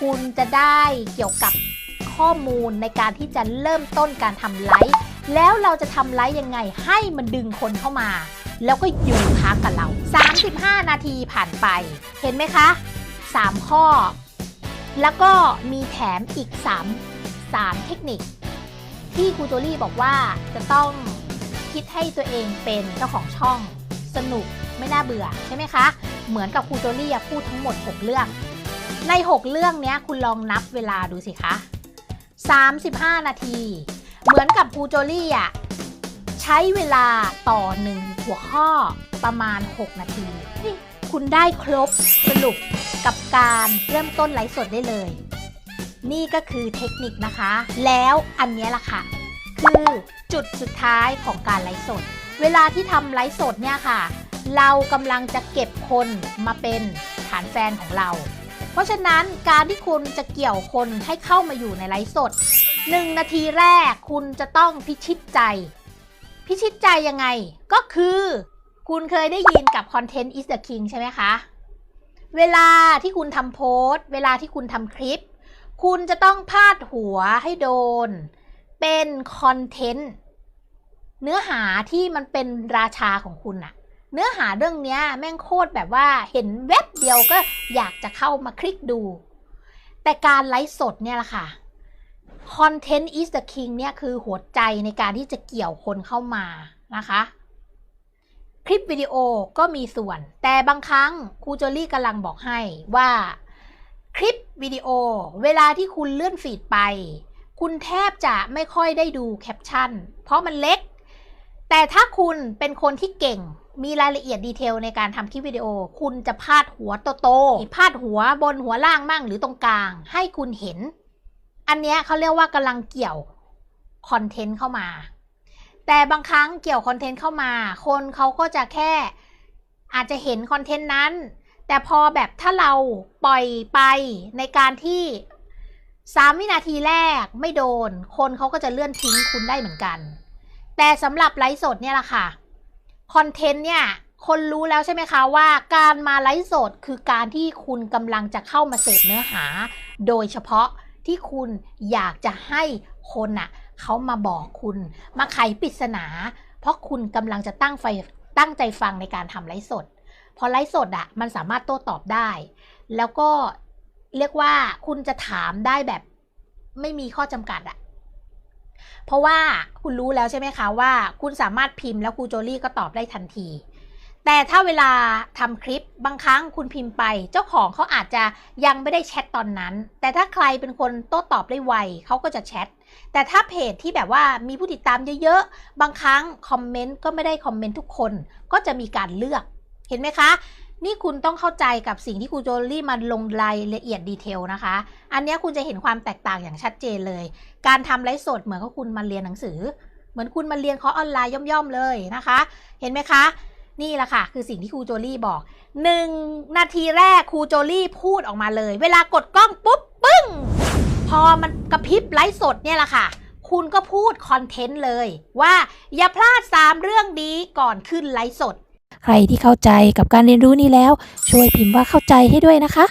คุณจะได้เกี่ยวกับข้อมูลในการที่จะเริ่มต้นการทำไลฟ์แล้วเราจะทำไลฟ์ยังไงให้มันดึงคนเข้ามา แล้วก็อยู่ค้างกับเรา 35 นาทีผ่านไป เห็นไหมคะ 3 ข้อ แล้วก็มีแถมอีก 3 3 เทคนิค ที่ครูโจลี่บอกว่าจะต้องคิดให้ตัวเองเป็นเจ้าของช่อง สนุกไม่น่าเบื่อใช่ไหมคะ เหมือนกับครูโจลี่พูดทั้งหมด 6 เรื่อง ใน 6 เรื่องนี้คุณลองนับเวลาดูสิคะ 35 นาที เหมือนกับครูโจลี่อะใช้เวลาต่อหนึ่งหัวข้อประมาณ 6 นาที คุณได้ครบสรุปกับการเริ่มต้นไลฟ์สดได้เลย นี่ก็คือเทคนิคนะคะ แล้วอันนี้ล่ะค่ะ คือจุดสุดท้ายของการไลฟ์สด เวลาที่ทำไลฟ์สดเนี่ยค่ะ เรากำลังจะเก็บคนมาเป็นฐานแฟนของเรา ราะฉะนั้นการที่คุณจะเกี่ยวคนให้เข้ามาอยู่ในไลฟ์สด 1 นาทีแรกคุณจะต้องพิชิตใจ พิชิตใจยังไง ก็คือ คุณเคยได้ยินกับ Content is the king ใช่ไหมคะ เวลาที่คุณทำโพสต์ เวลาที่คุณทำคลิป คุณจะต้องพาดหัวให้โดน เป็นคอนเทนต์เนื้อหาที่มันเป็นราชาของคุณอะ เนื้อหาเรื่องนี้แม่งโคตรแบบว่าเห็นเว็บเดียวก็อยากจะเข้ามาคลิกดู แต่การไลฟ์สดเนี่ยแหละค่ะ Content is the king เนี่ยคือหัวใจในการที่จะเกี่ยวคนเข้ามานะคะ คลิปวิดีโอก็มีส่วน แต่บางครั้งครูโจลี่กำลังบอกให้ว่าคลิปวิดีโอ เวลาที่คุณเลื่อนฟีดไป คุณแทบจะไม่ค่อยได้ดูแคปชั่น เพราะมันเล็ก แต่ถ้าคุณเป็นคนที่เก่งมีรายละเอียดดีเทลในการทำคลิปวิดีโอ คุณจะพาดหัวโตๆพาดหัวบนหัวล่างมั่งหรือตรงกลาง ให้คุณเห็น อันเนี้ยเขาเรียกว่ากำลังเกี่ยวคอนเทนต์เข้ามา แต่บางครั้งเกี่ยวคอนเทนต์เข้ามา คนเขาก็จะแค่อาจจะเห็นคอนเทนต์นั้น แต่พอแบบถ้าเราปล่อยไปในการที่3วินาทีแรกไม่โดน คนเขาก็จะเลื่อนทิ้งคุณได้เหมือนกัน แต่สำหรับไลฟ์สดเนี่ยแหละค่ะคอนเทนต์เนี่ยคนรู้แล้วใช่ไหมคะว่าการมาไลฟ์สดคือการที่คุณกำลังจะเข้ามาเสพเนื้อหา โดยเฉพาะที่คุณอยากจะให้คนน่ะเขามาบอกคุณ มาไขปริศนา เพราะคุณกำลังจะตั้งไฟตั้งใจฟังในการทำไลฟ์สด พอไลฟ์สดอะมันสามารถโต้ตอบได้ แล้วก็เรียกว่าคุณจะถามได้แบบไม่มีข้อจำกัดอะ เพราะว่าคุณรู้แล้วใช่ไหมคะว่า คุณสามารถพิมพ์แล้วครูโจลี่ก็ตอบได้ทันที แต่ถ้าเวลาทำคลิปบางครั้งคุณพิมพ์ไป เจ้าของเขาอาจจะยังไม่ได้แชทตอนนั้น แต่ถ้าใครเป็นคนโต้ตอบได้ไวเขาก็จะแชทแต่ถ้าเพจที่แบบว่ามีผู้ติดตามเยอะๆ บางครั้งคอมเมนต์ก็ไม่ได้คอมเมนต์ทุกคน ก็จะมีการเลือก เห็นไหมคะ นี่คุณต้องเข้าใจกับสิ่งที่ครูโจลี่มาลงรายละเอียดดีเทลนะคะ อันนี้คุณจะเห็นความแตกต่างอย่างชัดเจนเลย การทำไลฟ์สดเหมือนกับคุณมาเรียนหนังสือ เหมือนคุณมาเรียนคอร์สออนไลน์ย่อมๆเลยนะคะ เห็นไหมคะ นี่แหละค่ะ คือสิ่งที่ครูโจลี่บอกหนึ่งนาทีแรกครูโจลี่พูดออกมาเลย เวลากดกล้องปุ๊บปึ้ง พอมันกระพริบไลฟ์สดเนี่ยแหละค่ะคุณก็พูดคอนเทนต์เลยว่าอย่าพลาด 3 เรื่องดีก่อนขึ้นไลฟ์สด ใครที่เข้าใจกับการเรียนรู้นี้แล้ว ช่วยพิมพ์ว่าเข้าใจให้ด้วยนะคะ